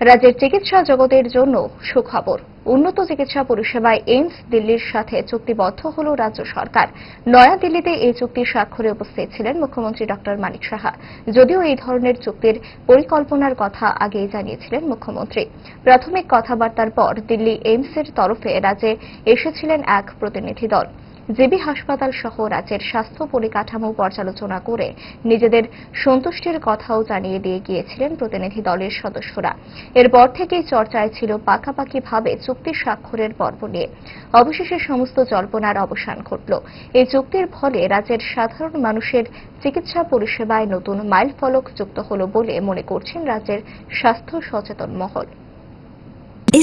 রাজ্যের চিকিৎসা জগতের জন্য সুখবর। উন্নত চিকিৎসা পরিষেবায় এইমস দিল্লির সাথে চুক্তিবদ্ধ হল রাজ্য সরকার। নয়াদিল্লিতে এই চুক্তি স্বাক্ষরে উপস্থিত ছিলেন মুখ্যমন্ত্রী ডক্টর মানিক সাহা। যদিও এই ধরনের চুক্তির পরিকল্পনার কথা আগেই জানিয়েছিলেন মুখ্যমন্ত্রী। প্রাথমিক কথাবার্তার পর দিল্লি এইমসের তরফে রাজ্যে এসেছিলেন এক প্রতিনিধি দল। জেবি হাসপাতাল সহ রাজ্যের স্বাস্থ্য পরিকাঠামো পর্যালোচনা করে নিজেদের সন্তুষ্টির কথাও জানিয়ে দিয়ে গিয়েছিলেন প্রতিনিধি দলের সদস্যরা। এরপর থেকেই চর্চায় ছিল পাকাপাকিভাবে চুক্তি স্বাক্ষরের পর্ব নিয়ে। অবশেষে সমস্ত জল্পনার অবসান ঘটল। এই চুক্তির ফলে রাজ্যের সাধারণ মানুষের চিকিৎসা পরিষেবায় নতুন মাইলফলক যুক্ত হল বলে মনে করছেন রাজ্যের স্বাস্থ্য সচেতন মহল।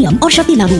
প্রিমিয়াম অর সাথে লাড়ু